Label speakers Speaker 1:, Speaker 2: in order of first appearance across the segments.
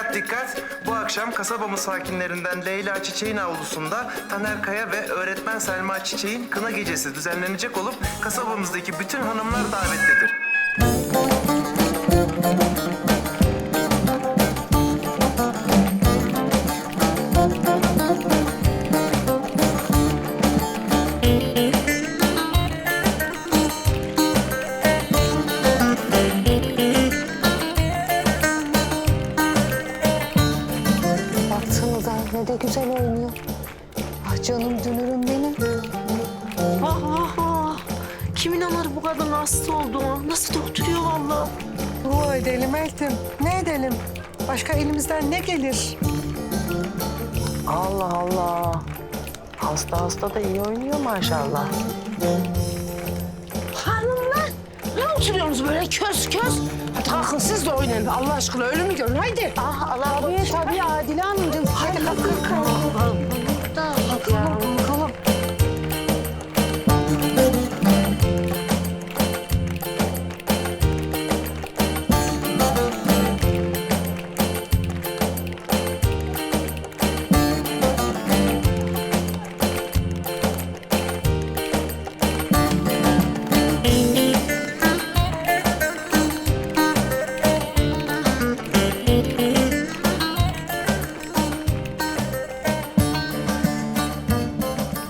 Speaker 1: Dikkat dikkat. Bu akşam kasabamız sakinlerinden Leyla Çiçek'in avlusunda Taner Kaya ve öğretmen Selma Çiçek'in kına gecesi düzenlenecek olup kasabamızdaki bütün hanımlar davetlidir.
Speaker 2: Ne de güzel oynuyor. Ah canım dünürüm benim.
Speaker 3: Ah ah ah. Kim inanır bu kadın hasta olduğuna? Nasıl doktoruyor vallahi?
Speaker 4: Dua edelim Eltim. Ne edelim? Başka elimizden ne gelir?
Speaker 3: Allah Allah. Hasta hasta da iyi oynuyor maşallah. Hanımlar ne oturuyorsunuz böyle köz köz? Hadi kalkın siz de oynayın Allah aşkına ölümü görün haydi.
Speaker 2: Ah Allah tabii tabii Adile Hanımcığım. Hadi kalkın kalkın. Kalkalım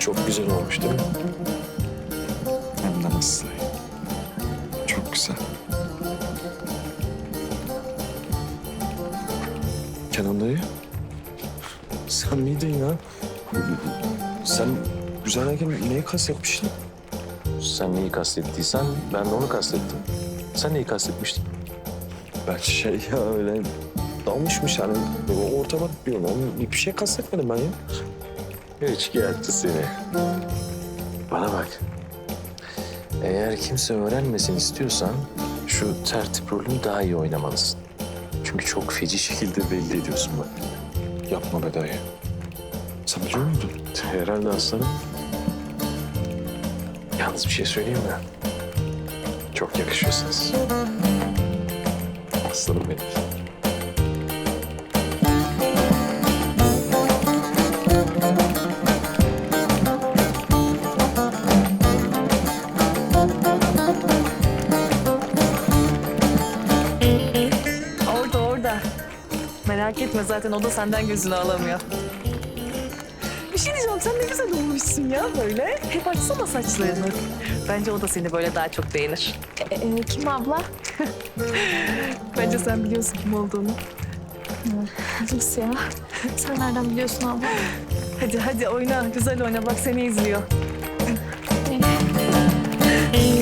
Speaker 5: Çok güzel olmuş değil mi? Hem de nasıl? Çok güzel. Kenan dayı. Sen miydin ya? Sen güzel erken neyi kastetmiştin?
Speaker 6: Sen neyi kastettiysen ben de onu kastettim. Sen neyi kastetmiştin?
Speaker 5: Ben şey ya öyle dalmışmış yani ortama diyorum. Bir şey kastetmedim ben ya.
Speaker 6: Hiç geldi seni. Bana bak. Eğer kimse öğrenmesin istiyorsan şu tertip rolünü daha iyi oynamalısın. Çünkü çok feci şekilde belli ediyorsun bak.
Speaker 5: Yapma be dayı. Sen biliyor muydun?
Speaker 6: Herhalde aslanım. Yalnız bir şey söyleyeyim mi? Çok yakışıyorsunuz. Aslanım benim.
Speaker 7: merak etme zaten o da senden gözünü alamıyor. Bir şey diyeceğim sen ne güzel olmuşsun ya böyle. Hep açsana saçlarını. Bence o da seni böyle daha çok beğenir.
Speaker 2: E, e, kim abla?
Speaker 7: Bence sen biliyorsun kim olduğunu.
Speaker 2: Nasıl ya? Sen nereden biliyorsun abla?
Speaker 7: Hadi hadi oyna güzel oyna bak seni izliyor. E,